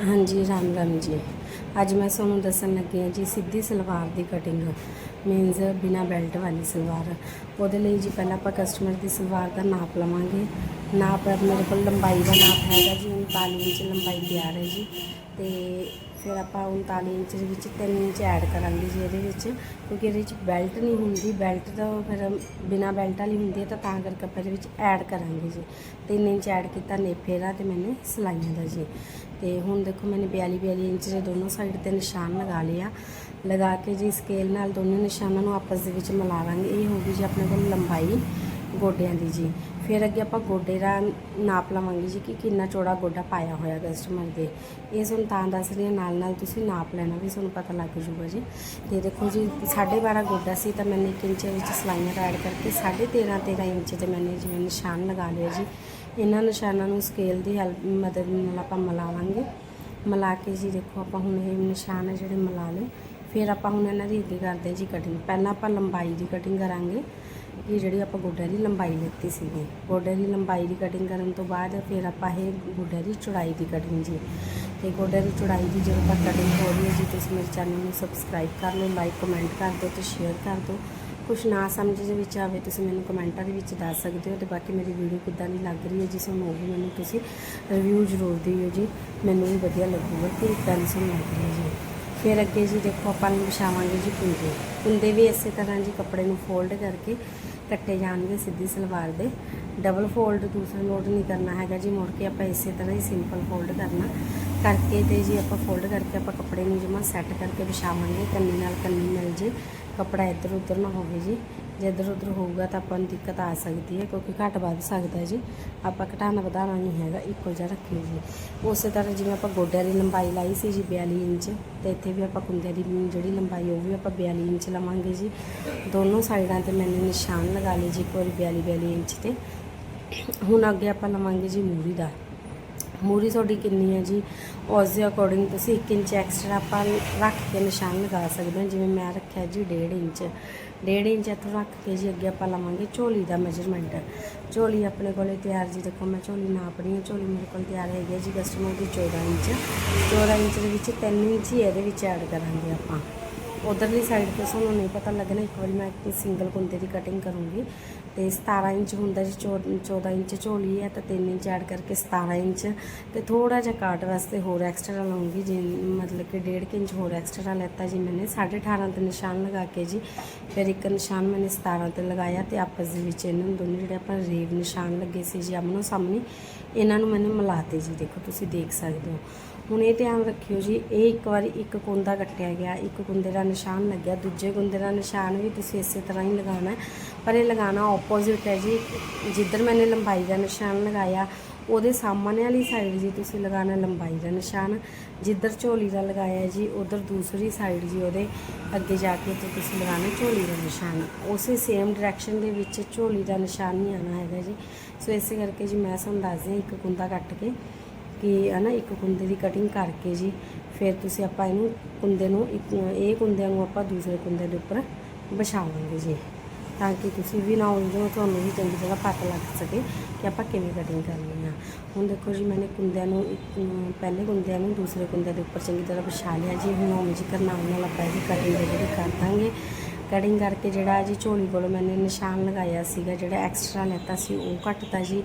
ਹਾਂਜੀ, ਰਾਮ ਰਾਮ ਜੀ। ਅੱਜ ਮੈਂ ਤੁਹਾਨੂੰ ਦੱਸਣ ਲੱਗੀ ਹਾਂ ਜੀ, ਸਿੱਧੀ ਸਲਵਾਰ ਦੀ ਕਟਿੰਗ ਮੀਨਸ ਬਿਨਾ ਬੈਲਟ ਵਾਲੀ ਸਲਵਾਰ। ਉਹਦੇ ਲਈ ਜੀ ਪਹਿਲਾਂ ਆਪਾਂ ਕਸਟਮਰ ਦੀ ਸਲਵਾਰ ਦਾ ਨਾਪ ਲਵਾਂਗੇ। ਨਾਪ ਮੇਰੇ ਕੋਲ ਲੰਬਾਈ ਦਾ ਨਾਪ ਹੈਗਾ ਜੀ 39 ਇੰਚ ਲੰਬਾਈ ਤਿਆਰ ਹੈ ਜੀ। ਤੇ ਫਿਰ ਆਪਾਂ 39 ਇੰਚ ਦੇ ਵਿੱਚ 3 ਇੰਚ ਐਡ ਕਰਾਂਗੇ ਜੀ ਇਹਦੇ ਵਿੱਚ, ਕਿਉਂਕਿ ਇਹਦੇ ਵਿੱਚ ਬੈਲਟ ਨਹੀਂ ਹੁੰਦੀ ਬੈਲਟ ਤਾਂ ਫਿਰ ਬਿਨਾ ਬੈਲਟ ਵਾਲੀ ਹੁੰਦੀ ਹੈ ਤਾਂ ਤਾਂ ਕਰਕੇ ਆਪਾਂ ਇਹਦੇ ਵਿੱਚ ਐਡ ਕਰਾਂਗੇ ਜੀ। 3 ਇੰਚ ਐਡ ਕੀਤਾ ਨੇਫੇ ਦਾ ਤੇ ਮੈंने ਸਲਾਈਆਂ ਦਾ ਜੀ। ਤੇ ਹੁਣ ਦੇਖੋ ਮੈਨੇ 42 42 ਇੰਚ ਦੇ ਦੋਨੋਂ ਸਾਈਡ ਤੇ ਨਿਸ਼ਾਨ ਲਗਾ ਲਿਆ। ਲਗਾ ਕੇ ਜੀ ਸਕੇਲ ਨਾਲ ਦੋਨੋਂ ਨਿਸ਼ਾਨਾਂ ਨੂੰ ਆਪਸ ਦੇ ਵਿੱਚ ਮਿਲਾ ਲਾਂਗੇ ਇਹ ਗਈ ਜੀ ਆਪਣੇ ਕੋਲ ਲੰਬਾਈ। ਗੋਡਿਆਂ ਦੀ ਜੀ। ਫਿਰ ਅੱਗੇ ਆਪਾਂ ਗੋਡੇ ਦਾ ਨਾਪ ਲਵਾਂਗੇ ਜੀ ਕਿ ਕਿੰਨਾ ਚੌੜਾ ਗੋਡਾ ਪਾਇਆ ਹੋਇਆ ਕਸਟਮਰ ਦੇ। ਇਹ ਤੁਹਾਨੂੰ ਤਾਂ ਦੱਸ ਰਹੀ ਹਾਂ ਨਾਲ ਨਾਲ ਤੁਸੀਂ ਨਾਪ ਲੈਣਾ ਵੀ ਤੁਹਾਨੂੰ ਪਤਾ ਲੱਗ ਜੂਗਾ ਜੀ। ਤੇ ਦੇਖੋ ਜੀ 12.5 ਗੋਡਾ ਸੀ ਤਾਂ ਮੈंने 1 ਇੰਚ ਵਿੱਚ ਸਲਾਈਆਂ ਐਡ ਕਰਕੇ 13.5 13 ਇੰਚ ਤੇ ਮੈਨੇ ਜਿਵੇਂ ਨਿਸ਼ਾਨ ਲਗਾ ਲਿਆ ਜੀ। ਇਹਨਾਂ ਨਿਸ਼ਾਨਾਂ ਨੂੰ ਸਕੇਲ ਦੀ ਹੈਲਪ ਮਦਦ ਨਾਲ ਆਪਾਂ ਮਿਲਾ ਲਾਂਗੇ ਮਿਲਾ ਕੇ ਜੀ ਦੇਖੋ ਆਪਾਂ ਹੁਣ ਇਹ ਨਿਸ਼ਾਨ ਹੈ ਜਿਹੜੇ ਮਿਲਾ ਲਏ। ਫਿਰ ਆਪਾਂ ਹੁਣ ਇਹਨਾਂ ਦੀ ਅੱਗੇ ਕਰਦੇ ਹਾਂ ਜੀ ਕਟਿੰਗ ਪਹਿਲਾਂ ਆਪਾਂ ਲੰਬਾਈ ਦੀ ਕਟਿੰਗ ਕਰਾਂਗੇ। ਕਿ ਜਿਹੜੀ ਆਪਾਂ ਗੋਡਿਆਂ ਦੀ ਲੰਬਾਈ ਲਿੱਤੀ ਸੀਗੀ। ਗੋਡਿਆਂ ਦੀ ਲੰਬਾਈ ਦੀ ਕਟਿੰਗ ਕਰਨ ਤੋਂ ਬਾਅਦ ਫਿਰ ਆਪਾਂ ਇਹ ਗੋਡਿਆਂ ਦੀ ਚੌੜਾਈ ਦੀ ਕਟਿੰਗ ਜੀ। ਤੇ ਗੋਡਿਆਂ ਦੀ ਚੌੜਾਈ ਦੀ ਜਦੋਂ ਤੱਕ ਕਟਿੰਗ ਹੋ ਰਹੀ ਹੈ ਜੀ, ਤੁਸੀਂ ਮੇਰੇ ਚੈਨਲ ਨੂੰ ਸਬਸਕ੍ਰਾਈਬ ਕਰ ਲਓ ਲਾਈਕ ਕਮੈਂਟ ਕਰ ਦਿਓ ਤੇ ਸ਼ੇਅਰ ਕਰ ਦਿਓ। ਕੁਛ ਨਾ ਸਮਝ ਦੇ ਵਿੱਚ ਆਵੇ ਤੁਸੀਂ ਮੈਨੂੰ ਕਮੈਂਟਾਂ ਦੇ ਵਿੱਚ ਦੱਸ ਸਕਦੇ ਹੋ ਤੇ ਬਾਕੀ ਮੇਰੀ ਵੀਡੀਓ ਕਿੱਦਾਂ ਦੀ ਲੱਗ ਰਹੀ ਹੈ ਜਿਸ ਨੂੰ ਉਹ ਵੀ ਮੈਨੂੰ ਤੁਸੀਂ ਰਿਵਿਊ ਜ਼ਰੂਰ ਦਿਓ ਜੀ। ਮੈਨੂੰ ਵੀ ਵਧੀਆ ਲੱਗੂਗਾ ਕਿ ਕਿੱਦਾਂ ਦੀ ਲੱਗ ਰਹੀ ਹੈ ਜੀ। ਫਿਰ ਅੱਗੇ ਜੀ ਦੇਖੋ ਆਪਾਂ ਨੂੰ ਵਿਛਾਵਾਂਗੇ ਜੀ ਕੁੰਦੇ ਕੁੰਦੇ ਵੀ ਇਸੇ ਤਰ੍ਹਾਂ ਜੀ ਕੱਪੜੇ ਨੂੰ ਫੋਲਡ ਕਰਕੇ ਕੱਟੇ ਜਾਣਗੇ ਸਿੱਧੀ ਸਲਵਾਰ ਦੇ। ਡਬਲ ਫੋਲਡ ਦੂਸਰਾ ਨੋਟ ਨਹੀਂ ਕਰਨਾ ਹੈਗਾ ਜੀ, ਮੁੜ ਕੇ ਆਪਾਂ ਇਸੇ ਤਰ੍ਹਾਂ ਹੀ ਸਿੰਪਲ ਫੋਲਡ ਕਰਨਾ। ਕਰਕੇ ਤੇ ਜੀ ਆਪਾਂ ਫੋਲਡ ਕਰਕੇ ਆਪਾਂ ਕੱਪੜੇ ਨੂੰ ਜਮਾ ਸੈੱਟ ਕਰਕੇ ਵਿਛਾਵਾਂਗੇ, ਕੰਨੀ ਨਾਲ ਕੰਨੀ ਮਿਲ ਜੇ। ਕੱਪੜਾ ਇੱਧਰ ਉੱਧਰ ਨਾ ਹੋਵੇ ਜੀ। ਜੇ ਇੱਧਰ ਉੱਧਰ ਹੋਊਗਾ ਤਾਂ ਆਪਾਂ ਨੂੰ ਦਿੱਕਤ ਆ ਸਕਦੀ ਹੈ, ਕਿਉਂਕਿ ਘੱਟ ਵੱਧ ਸਕਦਾ ਜੀ। ਆਪਾਂ ਘਟਾਉਣਾ ਵਧਾਉਣਾ ਨਹੀਂ ਹੈਗਾ, ਇੱਕੋ ਜਿਹਾ ਰੱਖਿਓ ਜੀ। ਉਸੇ ਤਰ੍ਹਾਂ ਜਿਵੇਂ ਆਪਾਂ ਗੋਡਿਆਂ ਦੀ ਲੰਬਾਈ ਲਾਈ ਸੀ ਜੀ 42 ਇੰਚ, ਤੇ ਇੱਥੇ ਵੀ ਆਪਾਂ ਕੁੰਦਿਆਂ ਦੀ ਜਿਹੜੀ ਲੰਬਾਈ ਉਹ ਵੀ ਆਪਾਂ 42 ਇੰਚ ਲਵਾਂਗੇ ਜੀ। ਦੋਨੋਂ ਸਾਈਡਾਂ ਤੇ ਮੈंने ਨਿਸ਼ਾਨ ਲਗਾ ਲਏ ਜੀ ਇੱਕ ਵਾਰੀ 42 42 ਇੰਚ ਤੇ। ਹੁਣ ਅੱਗੇ ਆਪਾਂ ਲਵਾਂਗੇ ਜੀ ਮੂਰੀ ਦਾ। ਮੂਰੀ ਤੁਹਾਡੀ ਕਿੰਨੀ ਹੈ ਜੀ? ਉਸ ਦੇ ਅਕੋਰਡਿੰਗ ਤੁਸੀਂ 1 ਇੰਚ ਐਕਸਟਰਾ ਆਪਾਂ ਰੱਖ ਕੇ ਨਿਸ਼ਾਨ ਲਗਾ ਸਕਦੇ ਹਾਂ, ਜਿਵੇਂ ਮੈਂ ਰੱਖਿਆ ਜੀ 1.5 ਇੰਚ 1.5 ਇੰਚ ਇੱਥੋਂ ਰੱਖ ਕੇ ਜੀ ਅੱਗੇ ਆਪਾਂ ਲਵਾਂਗੇ ਝੋਲੀ ਦਾ ਮੈਜਰਮੈਂਟ ਝੋਲੀ ਆਪਣੇ ਕੋਲੇ ਤਿਆਰ ਜੀ, ਦੇਖੋ ਮੈਂ ਝੋਲੀ ਨਾਪ ਰਹੀ ਹਾਂ, ਝੋਲੀ ਮੇਰੇ ਕੋਲ ਤਿਆਰ ਹੈਗੀ ਹੈ ਜੀ ਕਸਟਮਰ ਦੀ 14 ਇੰਚ 14 ਇੰਚ ਦੇ ਵਿੱਚ 3 ਇੰਚ ਹੀ ਇਹਦੇ ਵਿੱਚ ਐਡ ਕਰਾਂਗੇ ਆਪਾਂ। ਉਧਰਲੀ ਸਾਈਡ 'ਤੇ ਸਾਨੂੰ ਨਹੀਂ ਪਤਾ ਲੱਗਣਾ, ਇੱਕ ਵਾਰੀ ਮੈਂ ਇੱਕ ਸਿੰਗਲ ਕੁੰਦੇ ਦੀ ਕਟਿੰਗ ਕਰੂੰਗੀ। ਤੇ 17 ਇੰਚ ਹੁੰਦਾ ਜੀ 14 ਇੰਚ ਝੋਲੀ ਹੈ ਤਾਂ 3 ਇੰਚ ਐਡ ਕਰਕੇ 17 ਇੰਚ। ਤੇ ਥੋੜਾ ਜਿਹਾ ਕਾਟ ਵਾਸਤੇ ਹੋਰ ਐਕਸਟਰਾ ਲਾਉਂਗੀ, ਜੇ ਮਤਲਬ ਕਿ 1.5 ਇੰਚ ਹੋਰ ਐਕਸਟਰਾ ਲੈਤਾ ਜੀ ਮੈਨੇ 18.5 ਤੇ ਨਿਸ਼ਾਨ ਲਗਾ ਕੇ ਜੀ। ਫਿਰ ਇੱਕ ਨਿਸ਼ਾਨ ਮੈਨੇ 17 ਤੇ ਲਗਾਇਆ ਤੇ ਆਪਸ ਦੇ ਵਿੱਚ ਇਹਨਾਂ ਨੂੰ ਦੋਨੇ ਜਿਹੜੇ ਆਪਾਂ ਰੇਵ ਨਿਸ਼ਾਨ ਲੱਗੇ ਸੀ ਜੀ ਆਮਨੋ ਸਾਹਮਣੇ, ਇਹਨਾਂ ਨੂੰ ਮੈਨੇ ਮਿਲਾਤੇ ਜੀ। ਦੇਖੋ ਤੁਸੀਂ ਦੇਖ ਸਕਦੇ ਹੋ। ਹੁਣ ਇਹ ਧਿਆਨ ਰੱਖਿਓ ਜੀ, ਇਹ ਇੱਕ ਵਾਰੀ ਇੱਕ ਕੁੰਦਾ ਕੱਟਿਆ ਗਿਆ, ਇੱਕ ਕੁੰਦੇ ਦਾ ਨਿਸ਼ਾਨ ਲੱਗਿਆ। ਦੂਜੇ ਗੁੰਦੇ ਦਾ ਨਿਸ਼ਾਨ ਵੀ ਤੁਸੀਂ ਇਸੇ ਤਰ੍ਹਾਂ ਹੀ ਲਗਾਉਣਾ ਪਰ ਇਹ ਲਗਾਉਣਾ ਆਪੋਜ਼ਿਟ ਹੈ ਜੀ। ਜਿੱਧਰ ਮੈਨੇ ਲੰਬਾਈ ਦਾ ਨਿਸ਼ਾਨ ਲਗਾਇਆ, ਉਹਦੇ ਸਾਹਮਣੇ ਵਾਲੀ ਸਾਈਡ ਜੀ ਤੁਸੀਂ ਲਗਾਉਣਾ ਲੰਬਾਈ ਦਾ ਨਿਸ਼ਾਨ। ਜਿੱਧਰ ਝੋਲੀ ਦਾ ਲਗਾਇਆ ਜੀ, ਉਧਰ ਦੂਸਰੀ ਸਾਈਡ ਜੀ ਉਹਦੇ ਅੱਗੇ ਜਾ ਕੇ ਤੇ ਤੁਸੀਂ ਲਗਾਉਣਾ ਝੋਲੀ ਦਾ ਨਿਸ਼ਾਨ। ਉਸੇ ਸੇਮ ਡਾਇਰੈਕਸ਼ਨ ਦੇ ਵਿੱਚ ਝੋਲੀ ਦਾ ਨਿਸ਼ਾਨ ਨਹੀਂ ਆਣਾ ਹੈਗਾ ਜੀ। ਸੋ ਇਸੇ ਕਰਕੇ ਜੀ ਮੈਂ ਤੁਹਾਨੂੰ ਦੱਸਦੀ ਹਾਂ ਇੱਕ ਕੁੰਦਾ ਕੱਟ ਕੇ ਕਿ ਹੈ ਨਾ ਇੱਕ ਕੁੰਦੇ ਦੀ ਕਟਿੰਗ ਕਰਕੇ ਜੀ ਫਿਰ ਤੁਸੀਂ ਆਪਾਂ ਇਹਨੂੰ ਕੁੰਦੇ ਨੂੰ ਇੱਕ, ਇਹ ਕੁੰਦਿਆਂ ਨੂੰ ਆਪਾਂ ਦੂਸਰੇ ਕੁੰਦੇ ਦੇ ਉੱਪਰ ਵਿਛਾਵਾਂਗੇ ਜੀ, ਤਾਂ ਕਿ ਤੁਸੀਂ ਵੀ ਨਾ ਉਲਝੋ, ਤੁਹਾਨੂੰ ਵੀ ਚੰਗੀ ਤਰ੍ਹਾਂ ਪਤਾ ਲੱਗ ਸਕੇ ਕਿ ਆਪਾਂ ਕਿਵੇਂ ਕਟਿੰਗ ਕਰਨੀ ਆ। ਹੁਣ ਦੇਖੋ ਜੀ ਮੈंने ਕੁੰਦਿਆਂ ਨੂੰ ਪਹਿਲੇ ਕੁੰਦਿਆਂ ਨੂੰ ਦੂਸਰੇ ਕੁੰਦਿਆਂ ਦੇ ਉੱਪਰ ਚੰਗੀ ਤਰ੍ਹਾਂ ਵਿਛਾ ਲਿਆ ਜੀ, ਹੁਣ ਉਵੇਂ ਜੀ ਕਰਨਾ ਨਾਲ ਆਪਾਂ ਇਹਦੀ ਕਟਿੰਗ ਜਿਹੜੀ ਕਰ ਦਾਂਗੇ। ਕਟਿੰਗ ਕਰਕੇ ਜਿਹੜਾ ਜੀ ਝੋਲੀ ਕੋਲੋਂ ਮੈਨੇ ਨਿਸ਼ਾਨ ਲਗਾਇਆ ਸੀਗਾ, ਜਿਹੜਾ ਐਕਸਟਰਾ ਲੈਤਾ ਸੀ, ਉਹ ਕੱਟਤਾ ਜੀ।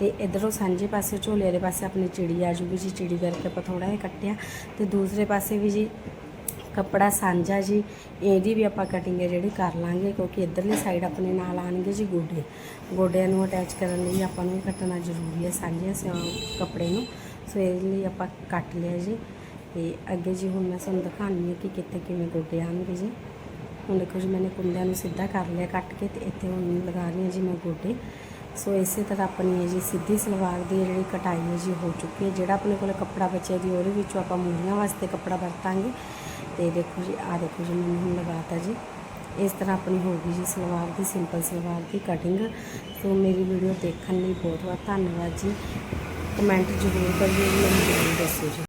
ਤੇ ਇਧਰੋਂ ਸਾਂਝੇ ਪਾਸੇ ਝੋਲੇ ਵਾਲੇ ਪਾਸੇ ਆਪਣੀ ਚਿੜੀ ਆ ਜੂਗੀ ਜੀ, ਚਿੜੀ ਕਰਕੇ ਆਪਾਂ ਥੋੜਾ ਜਿਹਾ ਕੱਟਿਆ। ਤੇ ਦੂਸਰੇ ਪਾਸੇ ਵੀ ਜੀ ਕੱਪੜਾ ਸਾਂਝਾ ਜੀ, ਇਹਦੀ ਵੀ ਆਪਾਂ ਕਟਿੰਗ ਹੈ ਜਿਹੜੀ ਕਰ ਲਾਂਗੇ, ਕਿਉਂਕਿ ਇਧਰਲੀ ਸਾਈਡ ਆਪਣੇ ਨਾਲ ਆਣਗੇ ਜੀ ਗੋਡੇ। ਗੋਡਿਆਂ ਨੂੰ ਅਟੈਚ ਕਰਨ ਲਈ ਆਪਾਂ ਨੂੰ ਕੱਟਣਾ ਜ਼ਰੂਰੀ ਹੈ, ਸਾਂਝੇ ਸਿਉਂ ਕੱਪੜੇ ਨੂੰ। ਸੋ ਇਹਦੇ ਲਈ ਆਪਾਂ ਕੱਟ ਲਿਆ ਜੀ। ਤੇ ਅੱਗੇ ਜੀ ਹੁਣ ਮੈਂ ਤੁਹਾਨੂੰ ਦਿਖਾਉਣੀ ਹੈ ਕਿ ਕਿੱਥੇ ਕਿਵੇਂ ਗੋਡੇ ਆਣਗੇ ਜੀ। ਹੁਣ ਦੇਖੋ ਜੀ ਮੈंने ਕੁੰਡਿਆਂ ਨੂੰ ਸਿੱਧਾ ਕਰ ਲਿਆ ਕੱਟ ਕੇ ਤੇ ਇੱਥੇ ਹੁਣ ਲਗਾ ਰਹੀ ਹਾਂ ਜੀ ਮੈਂ ਗੋਡੇ। ਸੋ ਇਸੇ ਤਰ੍ਹਾਂ ਆਪਣੀ ਹੈ ਜੀ ਸਿੱਧੀ ਸਲਵਾਰ ਦੀ ਜਿਹੜੀ ਕਟਾਈ ਹੈ ਜੀ ਹੋ ਚੁੱਕੀ ਹੈ। ਜਿਹੜਾ ਆਪਣੇ ਕੋਲ ਕੱਪੜਾ ਬਚਿਆ ਜੀ, ਉਹਦੇ ਵਿੱਚੋਂ ਆਪਾਂ ਮੂਰੀਆਂ ਵਾਸਤੇ ਕੱਪੜਾ ਵਰਤਾਂਗੇ। ਤੇ ਦੇਖੋ ਜੀ ਆ ਦੇਖੋ ਜੀ, ਮੈਨੂੰ ਹੁਣ ਲਗਾਤਾ ਜੀ। ਇਸ ਤਰ੍ਹਾਂ ਆਪਣੀ ਹੋ ਗਈ ਜੀ ਸਲਵਾਰ ਦੀ, ਸਿੰਪਲ ਸਲਵਾਰ ਦੀ ਕਟਿੰਗ ਸੋ ਮੇਰੀ ਵੀਡੀਓ ਦੇਖਣ ਲਈ ਬਹੁਤ ਬਹੁਤ ਧੰਨਵਾਦ ਜੀ। ਕਮੈਂਟ ਜ਼ਰੂਰ ਕਰਿਓ, ਮੈਨੂੰ ਜ਼ਰੂਰ ਦੱਸਿਓ ਜੀ।